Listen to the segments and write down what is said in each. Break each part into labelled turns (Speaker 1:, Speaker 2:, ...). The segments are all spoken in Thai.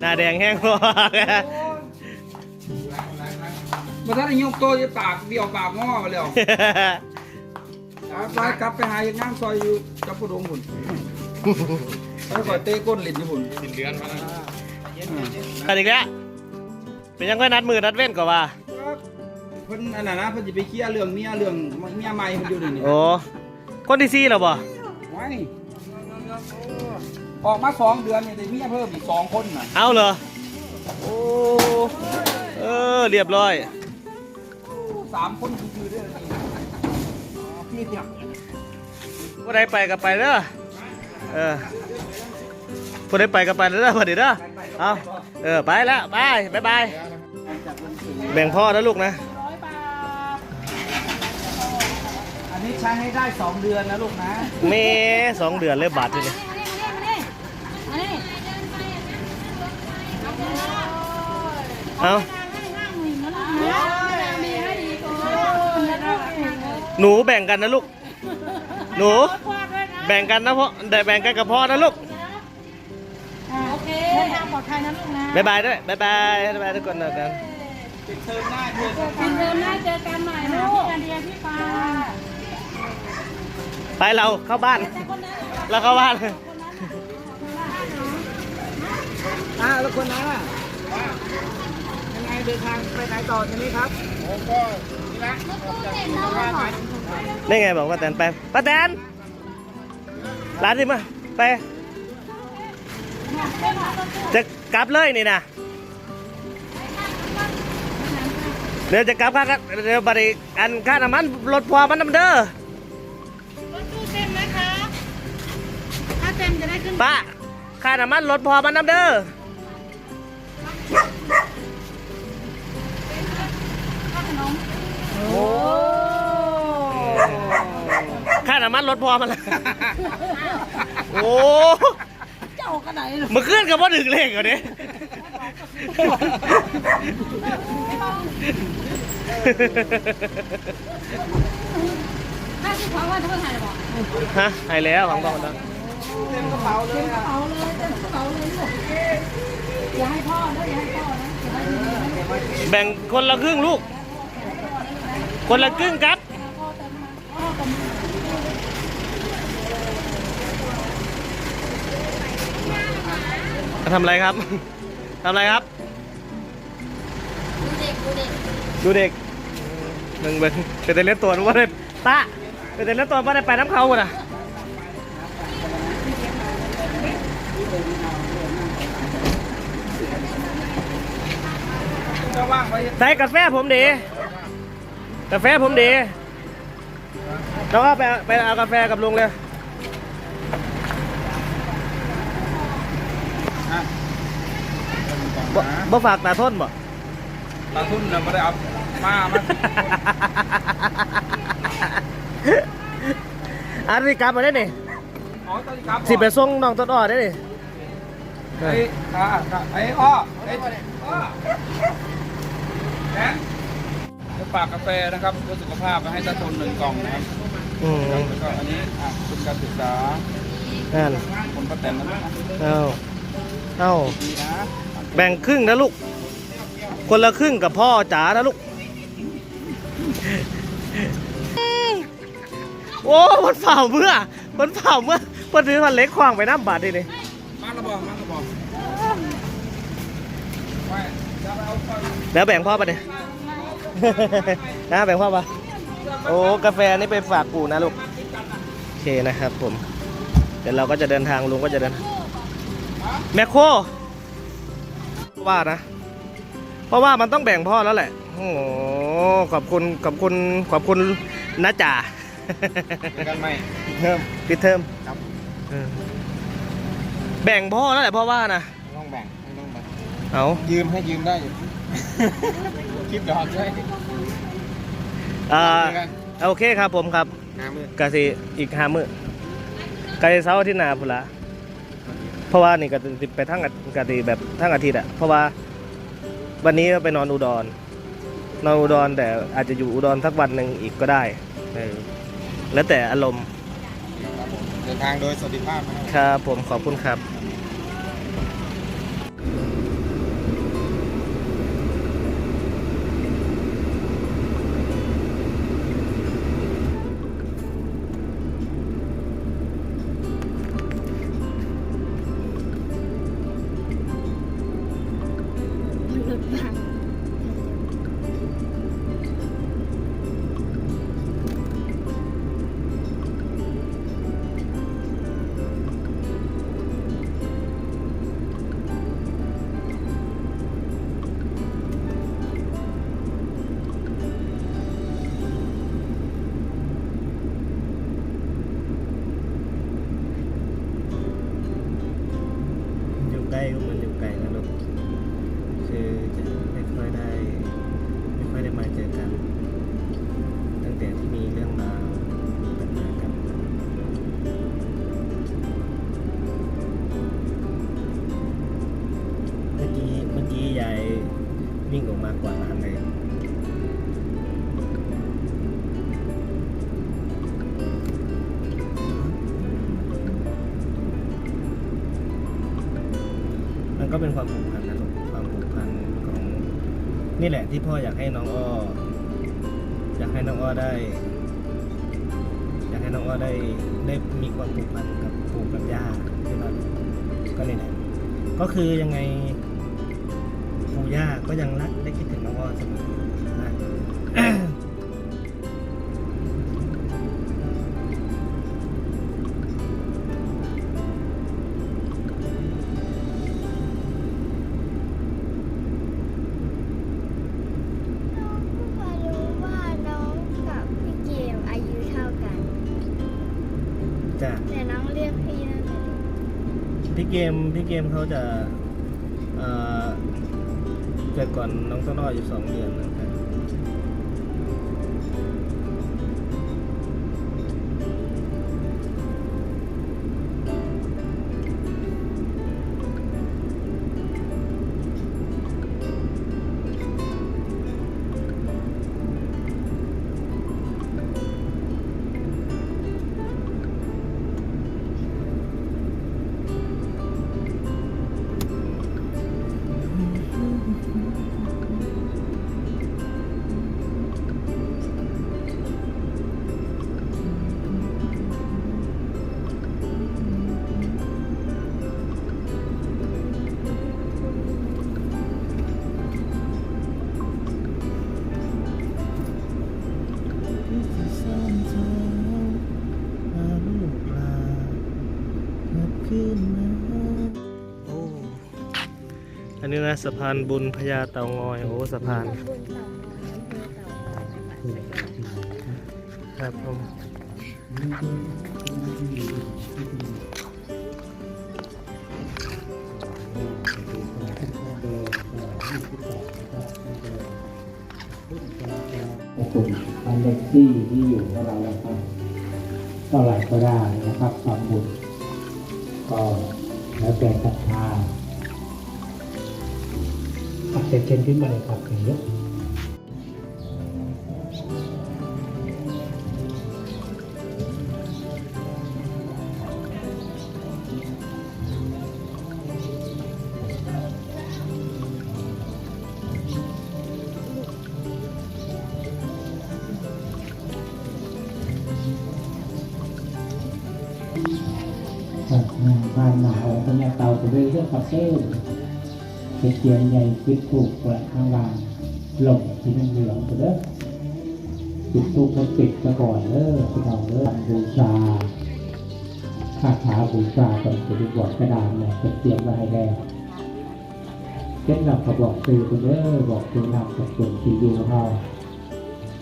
Speaker 1: หน้าแดงแห้งพอ
Speaker 2: มาถ้าได้ยกโตจะปากเบี้ยวปากง้อไปแล้วเอาไปกลับไปหาอย่างงานซอยอยู่จับผู้ดงหุ่นแล้วก็เตะก้นลิ้นอยู่หุ่น
Speaker 3: สินเดือนมาแล้ว
Speaker 1: กันอีกแล้วเป็นยังไงนัดมือนัดเว้นก็ว่า
Speaker 2: เพิ่นอันนั้นนะเพิ่นจะไปเคลียร์เรื่องเมียเรื่องเมียใหม่เพิ่นอยู่นี่นี่
Speaker 1: โอ้คนที่ซี่แล้วบ่
Speaker 2: ไว้ ออกมาสองเดือนนี่ได้เมียเพิ่มอีกสองคนน่ะ
Speaker 1: เอาเหรอ โอ้ เออ เรียบร้อย
Speaker 2: สามคนคือๆเด้อนี่พี่เดียว
Speaker 1: ผู้ใดไปก็ไปเด้อเออผู้ใดไปก็ไปเด้อพอดีเด้อเอาเออ ไปแล้วบายบายบาย แบ่งพ่อนะลูกนะ
Speaker 2: นนี้ใช้ให้ได้สองเดือนนะลูกนะ
Speaker 1: เมสองเดือนเลยบาททีนี้เอาหนูแบ่งกันนะลูก หนู แบ่งกันนะพ่อแต่แบ่งกันกับพ่อนะลูก
Speaker 4: โอเคเดินทางปลอดภัยนะลูกนะ
Speaker 1: บายบายด้วยบายบายบายบายทุกคนนะกัน
Speaker 2: ปิดเทอมหน้าเดือน
Speaker 4: ปิดเทอมหน้าเจอกันใหม่นะพี่กันเดียพี่ปา
Speaker 1: ไปเราเข้าบ้าน เราเข้าบ้าน
Speaker 2: อ่าแล้วคนนั้นอะยังไงเดินทางไปไหนต่อทีนี้ครับผมก็นี่ละออกจากโรงพยาบาลไป
Speaker 1: นี่ไงบอกป้าแตนไปป้าแตนร้านที่มาไปจะกลับเลยนี่นะเดี๋ยวจะกลับค่าเดี๋ยวบริอันค่าน้ำมันรถพอมันน้ำเด้อ
Speaker 4: ได้ขึ้น
Speaker 1: ป้าค่าน้ำมันรถพอมันน้ำเด้อ
Speaker 4: ค่าขนม
Speaker 2: โอ้
Speaker 1: ค่าน้ำมันรถพอมันละโอ้
Speaker 4: เจ้ากระไดหรอ
Speaker 1: เมื่อคืนกับว่าดึกเลขเหรอเนี่ย
Speaker 4: ถ้าที่เขาว่าจะเพิ่งหายหรอ
Speaker 1: ฮะหายแล้วของต้องแล้ว
Speaker 2: เต็มกระเป๋าเลยอะ
Speaker 4: เอาเลยเต็มกระเป๋าเลยลูกอย่าให้พ่อนะอย่าให้พ่อนะอย่าให้ดีนะ
Speaker 1: แบ่งคนละครึ่งลูก คนละครึ่งครับ
Speaker 4: พ่อเติมมาพ่อเติม
Speaker 1: ทำอะไรครับ ทำอะไรครับ ดูเด็กหนึ่งเบิ้งเป็นแต่เล่นตัวรู้ว่าได้ตาเป็นแต่เล่นตัวว่าได้ไปน้ำเขาหมดอะ
Speaker 2: ก็ว่างไป
Speaker 1: ใส่กาแฟผมดีกาแฟผมดีแล้วก็ไปไปเอากาแฟกับลุงเลย
Speaker 2: อะ
Speaker 1: บ่บ่ฝากตาทนบ่
Speaker 2: ตาทุนเราไม่ได้เอามามา
Speaker 1: อันนี้กลับมาได้นี่
Speaker 2: อ๋อตอนนี้ครับ
Speaker 1: สิไปส่งน้องต้นอ้อได้นี่
Speaker 2: ไอ้อ่าไอ้อ้อไอ้อ้อแขนจะฝากกาแฟนะครับเพื่อสุขภาพไปให้ตาทุนหนึ่งกล่องนะครับ
Speaker 1: อืม
Speaker 2: แล้วก็อันนี้อะทุนการศึกษา
Speaker 1: นั่น
Speaker 2: คนประแตนนะลูกนะ
Speaker 1: เอาเอา
Speaker 2: ดีนะ
Speaker 1: แบ่งครึ่งนะลูก คนละครึ่งกับพ่อจ๋านะลูก โอ้มันเฝ้าเมื่อมันเฝ้าเมื่อมันถือมันเล็กขวางไปน้ำบาดดินี่
Speaker 2: มาระบอกมาระบอกไปจะไปเอาไป
Speaker 1: แล้วแบ่งพ่อปะเนี่ย นะแบ่งพ่อปะโอ้กาแฟนี่ไปฝากปู่นะลูก โอเคนะครับผม เดี๋ยวเราก็จะเดินทางลุงก็จะเดิน แมคโครว่านะ เพราะว่ามันต้องแบ่งพ่อแล้วแหละ โอ้โหขอบคุณขอบคุณขอบคุณนะจ่า
Speaker 2: กันไหม
Speaker 1: เพิ่มปิดเทอม
Speaker 2: ครับ
Speaker 1: เออแบ่งพ่อแล้วแหละพ่อว่านะ
Speaker 2: ไม่ต้องแบ่งไม่ต้องแบ่ง
Speaker 1: เอา
Speaker 2: ยืมให้ยืมได้อยู่ คลิปดอกด้วย
Speaker 1: อ่าโอเคครับผมครับ
Speaker 2: น้ำมือกะ
Speaker 1: สิอีกห้ามื้อไกลเสาร์อาที่หนาพุ่นละเพราะว่านี่ก็สิไปทั้งอาทิตย์กะสิแบบทั้งอาทิตย์อะเพราะว่าวันนี้ไปนอนอุดร นอนอุดรแต่อาจจะอยู่อุดรสักวันหนึ่งอีกก็ได้เออแล้วแต่อารมณ์
Speaker 2: ครับผมเดินทางโดยสวัสดิภาพนะครับ
Speaker 1: ครับผมขอบคุณครับ เป็นความผูกพันนะครับความผูกพันของนี่แหละที่พ่ออยากให้น้องอ้ออยากให้น้องอ้อได้ อยากให้น้องอ้อได้ได้มีความผูกพันกับปู่กับย่าที่บ้านก็นี่แหละก็คือยังไงปู่ย่าก็ยังรักได้คิดถึงน้องอ้อเสมอ
Speaker 3: พี่เกมพี่เก
Speaker 1: มเขาจะเอ่อกิดก่อนน้องต้นอ้ออยู่สองเดือนนะ นนี้นะสะพานบุญพญาเต่างอยโอ้สะพาน
Speaker 3: ขอบคุณต่านคร
Speaker 1: ครับผม
Speaker 5: คุณบ้านเลขที่ที่อยู่ของเรานะครับเท่าไหร่ก็ได้นะครับทำบุญก็แล้วแต่ศรัทธา อาจจะเช่นขึ้นมาเลยครับ เป็นเตียงใหญ่คิดถูกกว่าข้างล่างหลงที่มันเหลืองไปเด้อปิดตู้ก็ปิดซะก่อนเด้อพี่น้องเด้อบูชาคาถาบูชาก่อนจะดีกว่ากระดานเนี่ยจะเตรียมไว้ให้แล้วเช่นนำกระบอกซื้อไปเด้อบอกซื้อนำกับส่วนที่อยู่เฮา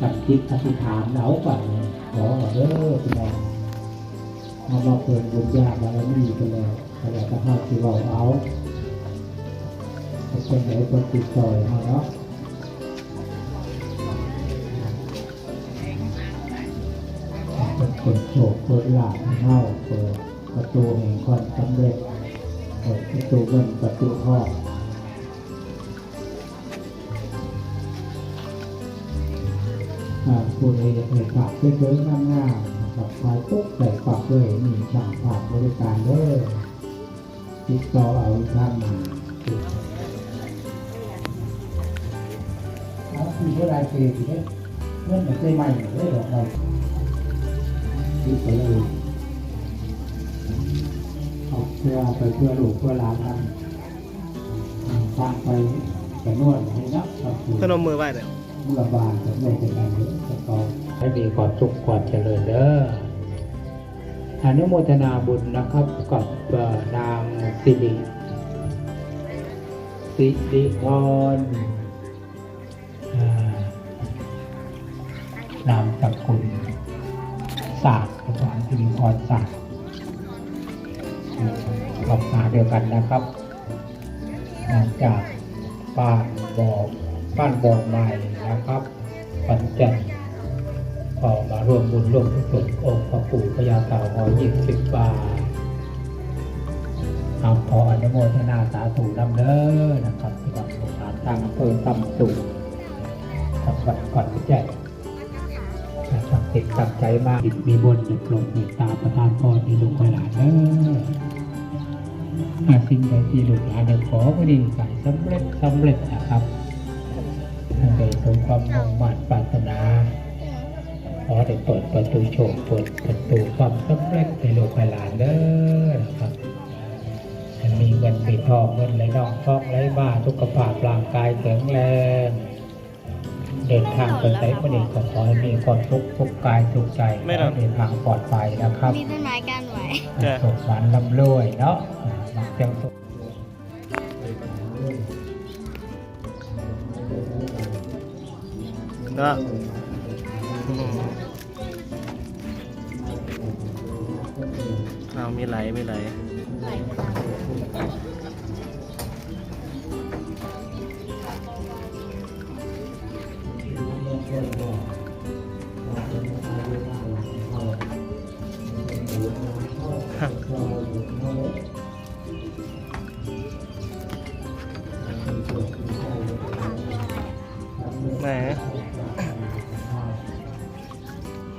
Speaker 5: กับจิตอธิษฐานเอาก่อนเลยขอเด้อพี่น้องเอามาเปิดบุญญาบารมีไปแล้วแต่ถ้าหากที่เราเอา เป็นไหนก็ติดต่อยเอาเนาะเป็นคนโศกคนหลาบเน่าเปิดประตูแห่งความสำเร็จเปิดประตูเงินประตูทองผู้ใดอยากให้ฝากเพื่อนงามๆนะครับคอยปุ๊บใส่ฝากด้วยมีช่างฝากบริการเด้อติดต่อเอาท่านมา เอาที่เวลาเจอทีนี้เงื่อนมันใจใหม่เลยหรอกเราที่ไปเลยเอาเพื่อไปเพื่อลูกเพื่อหลานกันสร้างไปจะนวดให้นับครับ
Speaker 1: พนมมือไหว้เลย
Speaker 5: เมื่อบานจะไม่เป็นไรเลยจะกองให้มีความสุขความเจริญเด้ออนุโมทนาบุญนะครับกับนางสิริสิริพร นามสกุลศาสตร์ภาษาสิริพรศาสตร์ออกมาเดียวกันนะครับมาจากบ้านบอกบ้านบอกใหม่นะครับขอนแก่นก็มาร่วมบุญร่วมกุศลองค์พระปู่พญาเต่าหอยี่สิบบาทเอาขออนุโมทนาสาธุนำเด้อนะครับที่วัดโบราณทางอำเภอตำสุจังหวัดขอนแก่น ตั้งติดตั้งใจมากมีบนจะโปรดเมตตาประทานพรในลูกหลานเด้ออาสิ่งใดที่ลูกหลานได้ขอก็ดีใส่สำเร็จสำเร็จนะครับให้ได้สมความมุ่งมั่นปรารถนา ขอได้เปิดประตูโชคเปิดประตูความสำเร็จในโลกหลานเด้อนะครับมีเงินมีทองเงินไหลนองทองไหลมาสุขภาพร่างกายแข็งแรง เดินทางไปไหนก็ดีก็ขอให้มีความสุขทุกกายทุกใจ
Speaker 1: ไม่หรอก
Speaker 5: เดินทางปลอดภัยนะครับ
Speaker 3: มีต้นไม้กันไหว
Speaker 1: จ้ะ
Speaker 5: สุขสันต์ลำรวยเนาะอ่ามักจังสุข
Speaker 1: ก็อืมเอามีไหลมีไหล แหม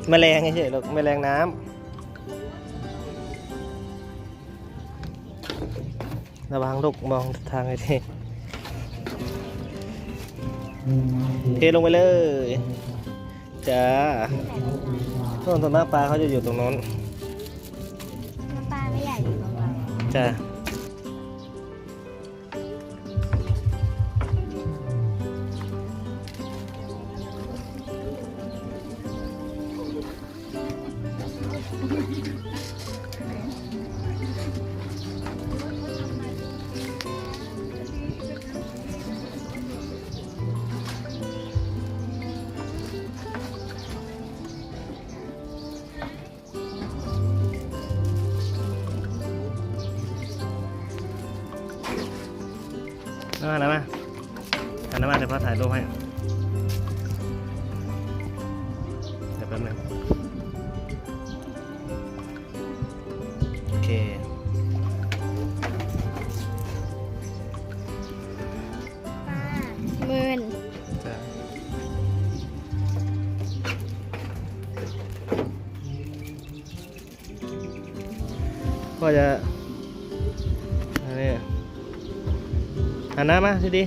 Speaker 1: แมลงเฉยๆลูกแมลงน้ำระวังลูกมองทางให้ดีเทลงไปเลย จ้าต้นต้นหน้าปลาเขาจะอยู่ตรงโน้น
Speaker 3: น้ รง
Speaker 1: มาน้ำมาอันน้ำมาเดี๋ยวพ่อถ่ายรูปให้ เดี๋ยวแป๊บนึงโอเค
Speaker 3: หมื่น
Speaker 1: จ้ะก็จะ นนี้ามาสิดี